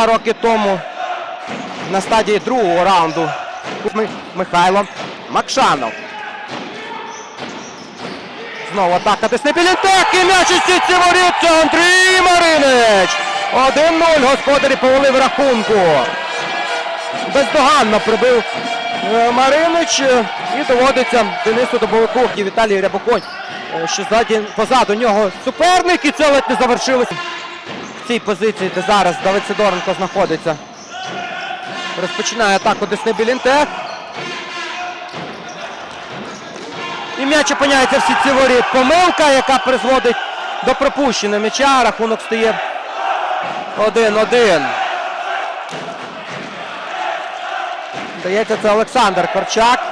два роки тому на стадії другого раунду. Михайло Макшанов. Знову атака тисне Білінтек і м'яч у сітці Андрій Маринич. 1-0. Господарі повели в рахунку. Бездоганно прибив е, Маринич і доводиться Денису Добовику і Віталій Рябоконь, е, що позаду нього суперник і це ледь не завершилося в цій позиції, де зараз Давид Сидоренко знаходиться. Розпочинає атаку Десни Білінтех. І м'яч опиняється в сітці воріт. Помилка, яка призводить до пропущення м'яча. Рахунок стає 1-1. Здається, це Олександр Корчак.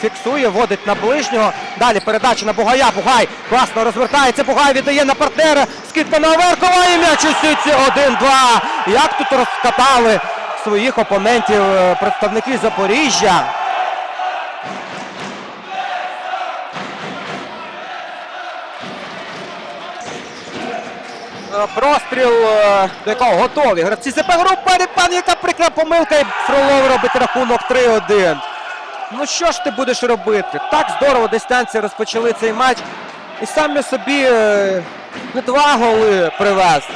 Фіксує, вводить на ближнього. Далі передача на Бугая. Бугай класно розвертається. Бугай віддає на партнера. Скидка на Аверкова і м'яч у сітці 1-2. Як тут розкатали своїх опонентів е, представники Запоріжжя. Е, Простріл, е, до якого готові. Гравці ЗП групи, пан, яка прикра помилка, і Фролов робить рахунок 3-1. Ну що ж ти будеш робити? Так здорово дистанції розпочали цей матч. І самі собі е, не два голи привезли.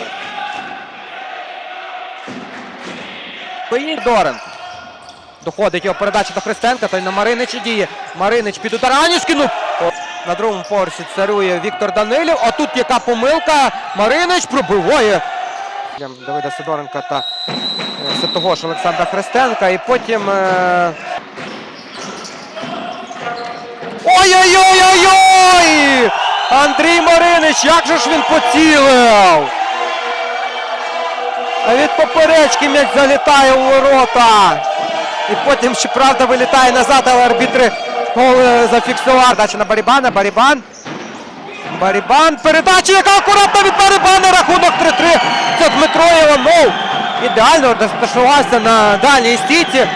Поїдь Дорен. Доходить його передача до Христенка, той на Маринича діє. Маринич під удар. Ані скинув. На другому поверсі царює Віктор Данилів. А тут яка помилка. Маринич пробиває. Давида Сидоренка та е, того ж Олександра Христенка. І потім. е, Ой-ой-ой-ой-ой! Андрій Маринич, як же ж він поцілив! А від поперечки м'яч залітає у ворота. І потім, щоправда, вилітає назад, але арбітри гол е, зафіксували. Дача на Барібана, Барібан. Барібан. Передача, яка акуратна від Барібана. Рахунок 3-3. Це Дмитро Іванов. Ідеально розташувався на дальній стійці.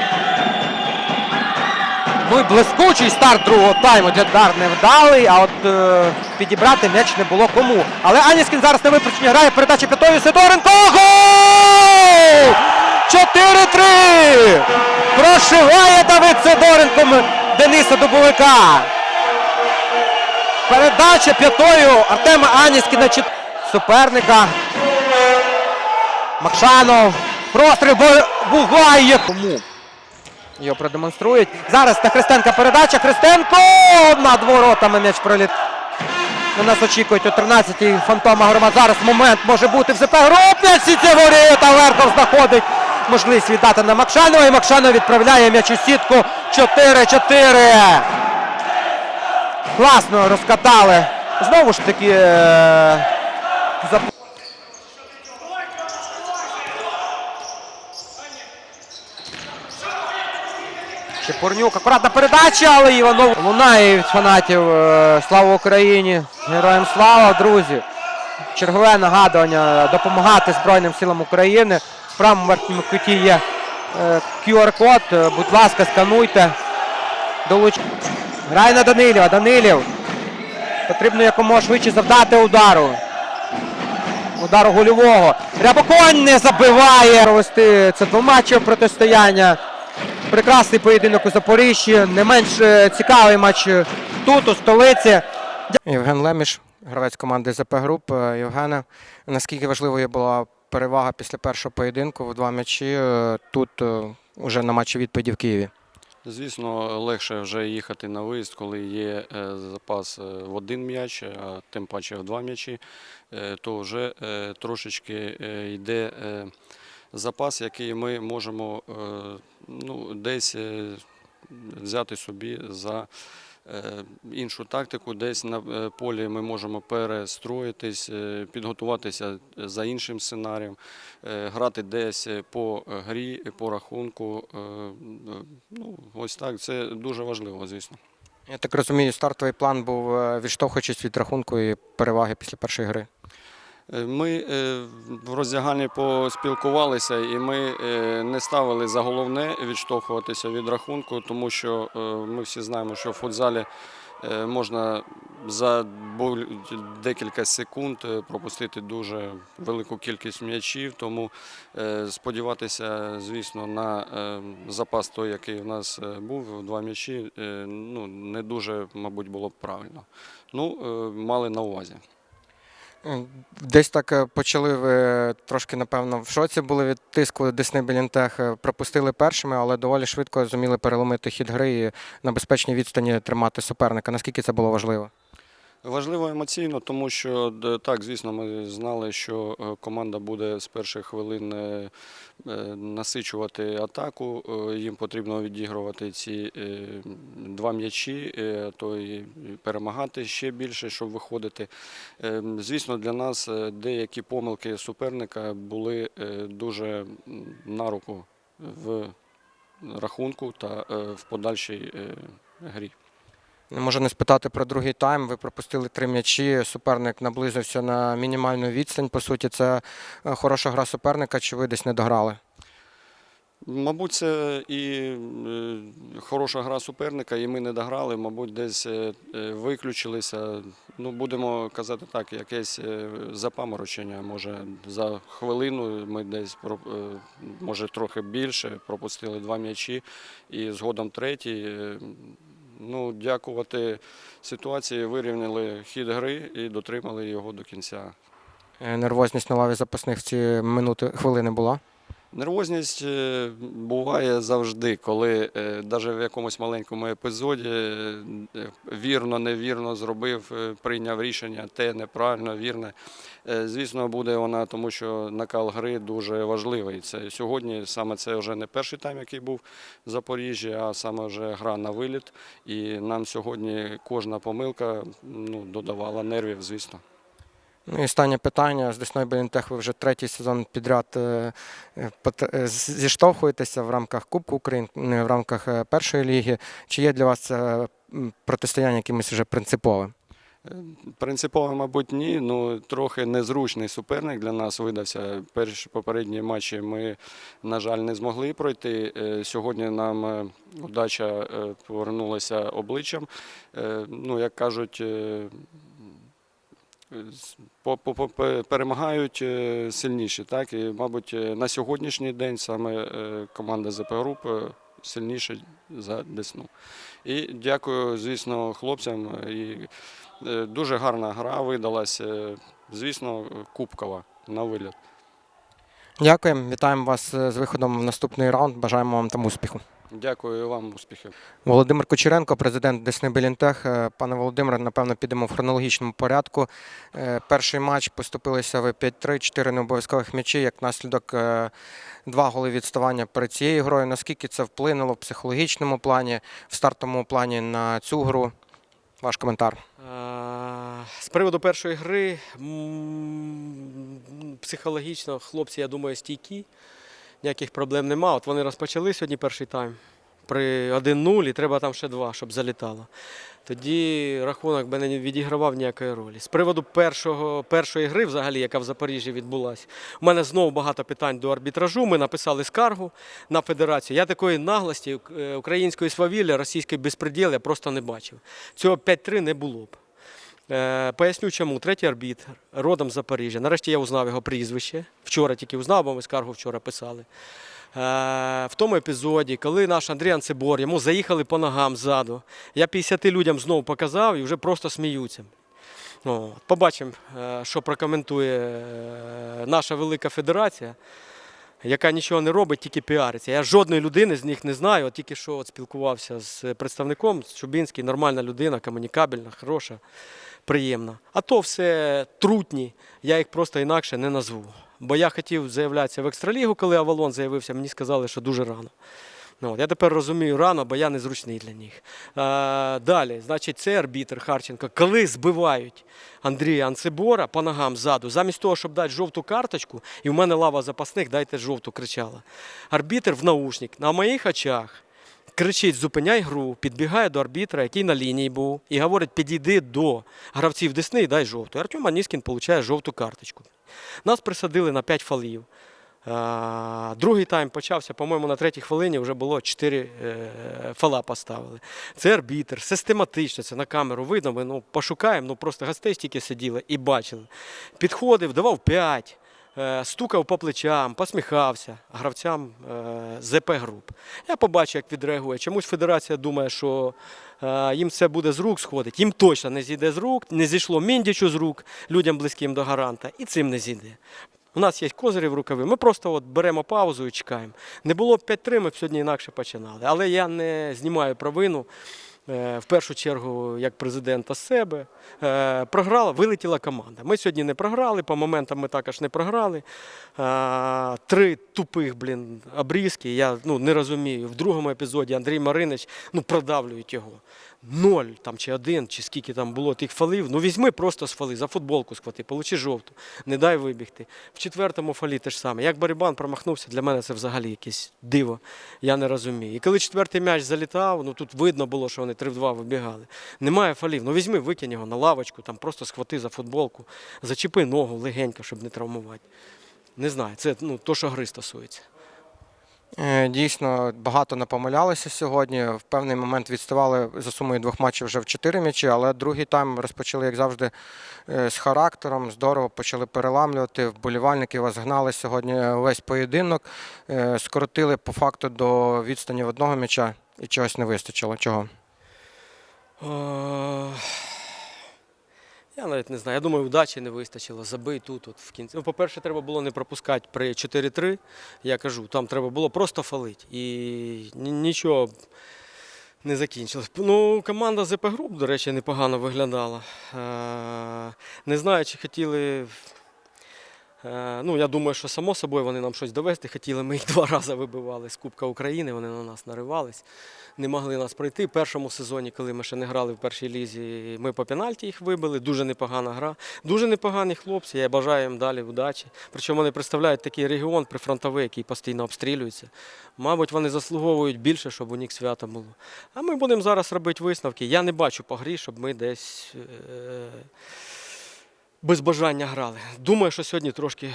Ну блискучий старт другого тайму для Дар невдалий, а от е, підібрати м'яч не було кому. Але Аніскін зараз на випередженні грає передача п'ятою Сидоренко. Гол! 4-3! Прошиває Давид Сидоренко Дениса Дубовика. Передача п'ятою Артема Аніскіна чи суперника. Макшанов. Простріл Бу- Бугай. Кому? Його продемонструють. Зараз на Христенка передача. Христенко над воротами м'яч проліт. На нас очікують о 13-й фантома громад. Зараз момент може бути в ЗП Групі. Сіті воріт. Верхов знаходить можливість віддати на Макшанова. І Макшанов відправляє м'яч у сітку. 4-4. Класно розкатали. Знову ж таки. Зап- Чепурнюк, акуратна передача, але Іванов лунає від фанатів. е, Слава Україні! Героям слава, друзі! Чергове нагадування допомагати Збройним силам України. В правому верхньому куті є е, QR-код. Будь ласка, скануйте. Долуч... Грає на Данилєва. Данилів. Потрібно якомога швидше завдати удару. Удару гольового. Рябоконь не забиває. Провести це двоматчеве протистояння. Прекрасний поєдинок у Запоріжжі. Не менш е, цікавий матч е, тут, у столиці. Євген Леміш, гравець команди ЗП Груп. Е, Євгене, наскільки важливою була перевага після першого поєдинку в два м'ячі тут уже на матчі відповіді в Києві? Звісно, легше вже їхати на виїзд, коли є запас в один м'яч, а тим паче в два м'ячі, то вже трошечки йде запас, який ми можемо е, ну, десь е, взяти собі за е, іншу тактику. Десь на полі ми можемо перестроїтись, підготуватися за іншим сценарієм, грати десь по грі, по рахунку. Ну, ось так, це дуже важливо, звісно. Я так розумію, стартовий план був відштовхуючись від рахунку і переваги після першої гри. Е, Ми е, в роздягальні поспілкувалися, і ми е, не ставили за головне відштовхуватися від рахунку, тому що ми всі знаємо, що в футзалі можна за декілька секунд пропустити дуже велику кількість м'ячів. Тому сподіватися, звісно, на запас той, який в нас був, два м'ячі, ну, не дуже, мабуть, було б правильно. Ну, мали на увазі. М, Десь так е, почали ви трошки, напевно, в шоці були від тиску Десни Білінтех. е, Пропустили першими, але доволі швидко зуміли переломити хід гри і на безпечній відстані тримати суперника. Наскільки це було важливо? Важливо емоційно, тому що так, звісно, ми знали, що е, команда буде з перших хвилин е, е, насичувати атаку. Їм потрібно відігрувати ці два м'ячі, то і перемагати ще більше, щоб виходити. Звісно, для нас деякі помилки суперника були дуже на руку в рахунку та в подальшій грі. Можу не спитати про другий тайм. Ви пропустили три м'ячі. Суперник наблизився на мінімальну відстань. По суті, це е, хороша гра суперника, чи ви десь не дограли? Мабуть, це і е, хороша гра суперника, і ми не дограли, мабуть, десь е, виключилися. Ну, будемо казати так, якесь запаморочення. Може, за хвилину ми десь може трохи більше пропустили два м'ячі і згодом третій. Ну, дякувати ситуації, вирівняли хід гри і дотримали його до кінця. Е, Нервозність на лаві запасних в ці минути хвилини була. Нервозність е, буває завжди, коли навіть в якомусь маленькому епізоді е, вірно, невірно зробив, е, прийняв рішення, те неправильно, вірне. Е, Звісно, буде вона, тому що накал гри дуже важливий. Це сьогодні саме це вже не перший тайм, який був в Запоріжжі, а саме вже гра на виліт. І нам сьогодні кожна помилка ну, додавала нервів, звісно. Ну і останнє питання. З Десною Білінтех ви вже третій сезон підряд е, е, е, зіштовхуєтеся в рамках Кубку України, в рамках першої ліги. Чи є для вас протистояння якимось вже принциповим? Принципово, мабуть, ні. Ну трохи незручний суперник для нас видався. Перші попередні матчі ми, на жаль, не змогли пройти. Сьогодні нам удача повернулася обличчям. Ну, як кажуть, е, з- по- по- по- пе- перемагають е, сильніші. Так? І, мабуть, е, на сьогоднішній день саме е, команда ЗП Груп е, сильніша за Десну. І дякую, звісно, хлопцям. І Е, Дуже гарна гра видалась. е, Звісно, кубкова на виліт. Дякуємо, вітаємо вас е, з виходом в наступний раунд. Бажаємо вам там успіху. Дякую вам, успіхів. Володимир Кучеренко, президент Десни Білінтех. Е, Пане Володимире, напевно, підемо в хронологічному порядку. Е, Перший матч поступилися ви 5-3, 4 необов'язкових м'ячі, як наслідок е, два голи відставання перед цією грою. Наскільки це вплинуло в психологічному плані, в стартовому плані на цю гру? Ваш коментар. З приводу першої гри психологічно хлопці, я думаю, стійкі. Ніяких проблем нема. От вони розпочали сьогодні перший тайм при 1-0 і треба там ще два, щоб залітало. Тоді рахунок би не відігравав ніякої ролі. З приводу першого, першої гри, взагалі, яка в Запоріжжі відбулася, у мене знову багато питань до арбітражу. Ми написали скаргу на федерацію. Я такої наглості е, української свавілля, російської безпреділ я просто не бачив. Цього 5-3 не було б. Е, Поясню чому. Третій арбітр, родом з Запоріжжя. Нарешті я узнав його прізвище. Вчора тільки узнав, бо ми скаргу вчора писали. Е, В тому епізоді, коли наш Андрій Анцебор, йому заїхали по ногам ззаду, я 50 людям знову показав і вже просто сміються. О, побачимо, е, що прокоментує е, наша велика федерація, яка нічого не робить, тільки піариться. Я жодної людини з них не знаю, от тільки що от спілкувався з представником Чубінський, нормальна людина, комунікабельна, хороша, приємна. А то все трутні, я їх просто інакше не назву. Бо я хотів заявлятися в екстралігу, коли Авалон заявився, мені сказали, що дуже рано. Ну, от, я тепер розумію рано, бо я незручний для них. А, далі, значить, це арбітр Харченко. Коли збивають Андрія Анцебора по ногам ззаду, замість того, щоб дати жовту карточку, і в мене лава запасних, дайте жовту, кричала. Арбітр в наушник на моїх очах кричить: зупиняй гру, підбігає до арбітра, який на лінії був, і говорить: підійди до гравців Десни і дай жовту. І Артем Аніскін отримує жовту карточку. Нас присадили на 5 фалів. Другий тайм почався, по-моєму, на третій хвилині вже було 4 фала поставили. Це арбітер, систематично, це на камеру видно. Ми ну, пошукаємо, ну просто гостей стільки сиділи і бачили. Підходив, давав 5, стукав по плечам, посміхався гравцям е, ЗП груп. Я побачив, як відреагує. Чомусь федерація думає, що е, їм це буде з рук сходить. Їм точно не зійде з рук, не зійшло Міндічу з рук, людям близьким до гаранта, і цим не зійде. У нас є козирі в рукаві. Ми просто от беремо паузу і чекаємо. Не було б 5-3, ми б сьогодні інакше починали. Але я не знімаю провину. Е, В першу чергу, як президента себе, Е, програла, вилетіла команда. Ми сьогодні не програли, по моментам ми також не програли. Е, Три тупих, блін, обрізки. Я ну, не розумію. В другому епізоді Андрій Маринич ну, продавлюють його. Ноль там, чи один, чи скільки там було тих фалів. Ну візьми просто з фали, за футболку схвати, получи жовту, не дай вибігти. В четвертому фалі те ж саме. Як Барибан промахнувся, для мене це взагалі якесь диво. Я не розумію. І коли четвертий м'яч залітав, ну тут видно було, що вони 3 в 2 вибігали. Немає фалів. Ну візьми, викинь його на лавочку, там просто схвати за футболку, зачепи ногу легенько, щоб не травмувати. Не знаю, це ну, то, що гри стосується. Е, Дійсно, багато не помилялися сьогодні. В певний момент відставали за сумою двох матчів вже в чотири м'ячі, але другий тайм розпочали, як завжди, е, з характером. Здорово почали переламлювати. Вболівальники вас гнали сьогодні весь поєдинок. Е, Скоротили по факту до відстані в одного м'яча і чогось не вистачило. Чого? Е, Я навіть не знаю. Я думаю, удачі не вистачило. Забий тут, от в кінці. Ну, по-перше, треба було не пропускати при 4-3. Я кажу, там треба було просто фалити. І нічого не закінчилось. Ну, команда ЗП груп, до речі, непогано виглядала. Е, Не знаю, чи хотіли. Е, Ну, я думаю, що само собою вони нам щось довести хотіли. Ми їх два рази вибивали з Кубка України, вони на нас наривались не могли нас пройти. В першому сезоні, коли ми ще не грали в першій лізі, ми по пенальті їх вибили. Дуже непогана гра. Дуже непогані хлопці. Я бажаю їм далі удачі. Причому вони представляють такий регіон прифронтовий, який постійно обстрілюється. Мабуть, вони заслуговують більше, щоб у них свято було. А ми будемо зараз робити висновки. Я не бачу по грі, щоб ми десь е- без бажання грали. Думаю, що сьогодні трошки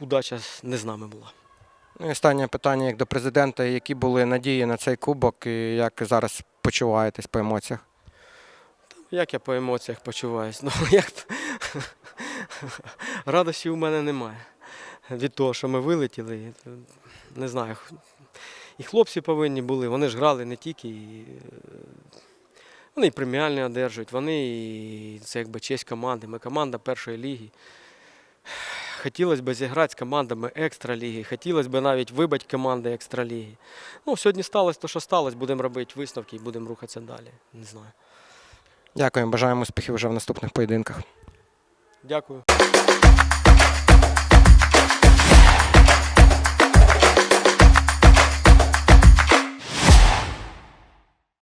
удача не з нами була. Ну і останнє питання як до президента. Які були надії на цей кубок і як зараз почуваєтесь по емоціях? Як я по емоціях почуваюсь? Ну, як... Радості у мене немає. Від того, що ми вилетіли. Е, Не знаю. І хлопці повинні були, вони ж грали не тільки. І... Вони і преміальні одержують, вони і це якби честь команди. Ми команда першої ліги. Хотілося б зіграти з командами екстраліги, хотілося б навіть вибити команди екстраліги. Ну, сьогодні сталося те, що сталося, будемо робити висновки і будемо рухатися далі. Не знаю. Дякую, бажаємо успіхів вже в наступних поєдинках. Дякую.